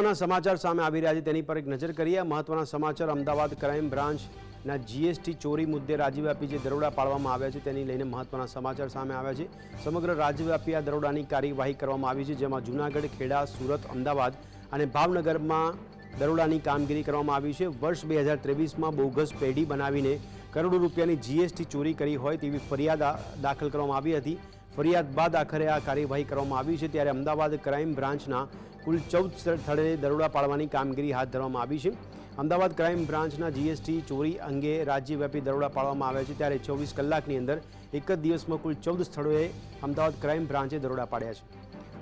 મહત્વના સમાચાર સામે આવી રહ્યા છે. તેની પર એક નજર કરીએ. મહત્વના સમાચાર અમદાવાદ ક્રાઇમ બ્રાન્ચના જીએસટી ચોરી મુદ્દે રાજ્યવ્યાપી જે દરોડા પાડવામાં આવ્યા છે, તેની લઈને મહત્વના સમાચાર સામે આવ્યા છે. સમગ્ર રાજ્યવ્યાપી આ દરોડાની કાર્યવાહી કરવામાં આવી છે, જેમાં જૂનાગઢ, ખેડા, સુરત, અમદાવાદ અને ભાવનગરમાં દરોડાની કામગીરી કરવામાં આવી છે. વર્ષ બે હજાર ત્રેવીસમાં બોગસ પેઢી બનાવીને કરોડો રૂપિયાની જીએસટી ચોરી કરી હોય તેવી ફરિયાદ દાખલ કરવામાં આવી હતી. ફરિયાદ બાદ આખરે આ કાર્યવાહી કરવામાં આવી છે. ત્યારે અમદાવાદ ક્રાઇમ બ્રાન્ચના કુલ ચૌદ સ્થળે દરોડા પાડવાની કામગીરી હાથ ધરવામાં આવી છે. અમદાવાદ ક્રાઇમ બ્રાન્ચના જીએસટી ચોરી અંગે રાજ્યવ્યાપી દરોડા પાડવામાં આવ્યા છે. ત્યારે ચોવીસ કલાકની અંદર એક જ દિવસમાં કુલ ચૌદ સ્થળોએ અમદાવાદ ક્રાઇમ બ્રાન્ચે દરોડા પાડ્યા છે.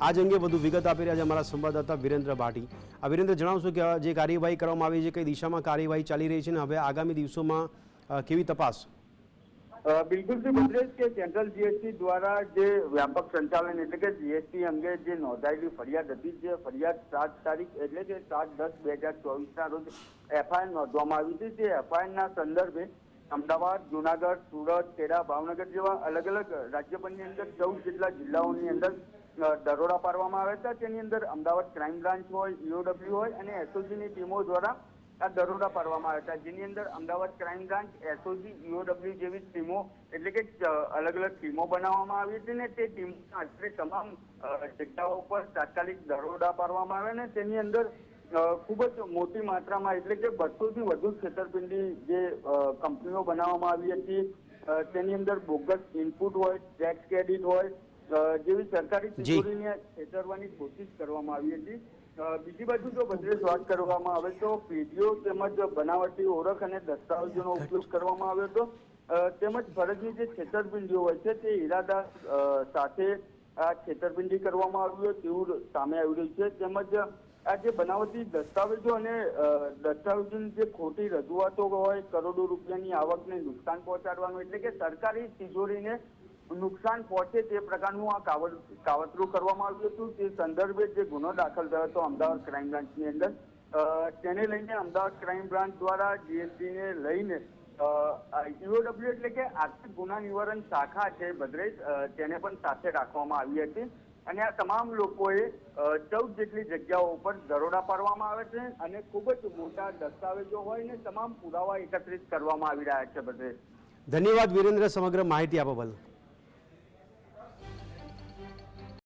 આજ અંગે વધુ વિગત આપી રહ્યા છે અમારા સંવાદદાતા વિરેન્દ્ર ભાટી. આ વિરેન્દ્ર, જણાવશો કે જે કાર્યવાહી કરવામાં આવી છે, કઈ દિશામાં કાર્યવાહી ચાલી રહી છે અને હવે આગામી દિવસોમાં કેવી તપાસ? બિલકુલ શ્રી ભદ્રેશ કે સેન્ટ્રલ જીએસટી દ્વારા જે વ્યાપક સંચાલન એટલે કે જીએસટી અંગે જે નોંધાયેલી ફરિયાદ હતી, જે ફરિયાદ સાત તારીખ એટલે કે સાત દસ બે હજાર ચોવીસના રોજ એફઆઈઆર નોંધવામાં આવી હતી. તે એફઆઈઆરના સંદર્ભે અમદાવાદ, જુનાગઢ, સુરત, ખેડા, ભાવનગર જેવા અલગ અલગ રાજ્યભરની અંદર ચૌદ જેટલા જિલ્લાઓની અંદર દરોડા પાડવામાં આવ્યા હતા. તેની અંદર અમદાવાદ ક્રાઇમ બ્રાન્ચ હોય ઈઓડબ્લ્યુ હોય અને એસઓજીની ટીમો દ્વારા આ દરોડા પાડવામાં આવ્યા હતા જેની અંદર Ahmedabad crime branch SOG EOW જેવી ટીમો એટલે કે અલગ અલગ ટીમો બનાવવામાં આવી હતી ને તે ટીમ આશરે તમામ જગ્યાઓ પર તાત્કાલિક દરોડા પાડવામાં આવ્યા ને તેની અંદર ખૂબ જ મોટી માત્રામાં એટલે કે બસોથી વધુ છેતરપિંડી જે કંપનીઓ બનાવવામાં આવી હતી તેની અંદર બોગસ ઇનપુટ હોય ટેક્સ ક્રેડિટ હોય જેવી સરકારી. તિજોરીને છેતરવાની કોશિશ કરવામાં આવી હતી બીજી બાજુ જો ભદ્રેશ વાત કરવામાં આવે તો પેઢીઓ તેમજ બનાવટી ઓળખ અને દસ્તાવેજોનો ઉપયોગ કરવામાં આવ્યો હતો. તેમજ ફરજની જે છેતરપિંડીઓ હોય છે તે ઈરાદા સાથે આ છેતરપિંડી કરવામાં આવ્યું તેવું સામે આવી રહ્યું છે. તેમજ આ જે બનાવટી દસ્તાવેજો અને દસ્તાવેજોની જે ખોટી રજૂઆતો હોય કરોડો રૂપિયાની આવકને નુકસાન પહોંચાડવાનું એટલે કે સરકારી તિજોરીને નુકસાન પહોંચે તે પ્રકારનું આ કાવત, કાવતરું કરવામાં આવ્યું હતું. તે સંદર્ભે જે ગુનો દાખલ થયો હતો અમદાવાદ ક્રાઇમ બ્રાન્ચની અંદર તેને લઈને અમદાવાદ ક્રાઇમ બ્રાન્ચ દ્વારા જીએસટીને લઈને યુઓડબ્લ્યુ એટલે કે આર્થિક ગુના નિવારણ શાખા છે ભદ્રેશ તેને પણ સાથે રાખવામાં આવી હતી. અને આ તમામ લોકોએ ચૌદ જેટલી જગ્યાઓ ઉપર દરોડા પાડવામાં આવે છે અને ખૂબ જ મોટા દસ્તાવેજો હોય ને તમામ પુરાવા એકત્રિત કરવામાં આવી રહ્યા છે ભદ્રેશ ધન્યવાદ વિરેન્દ્ર સમગ્ર માહિતી આપવા બદલ.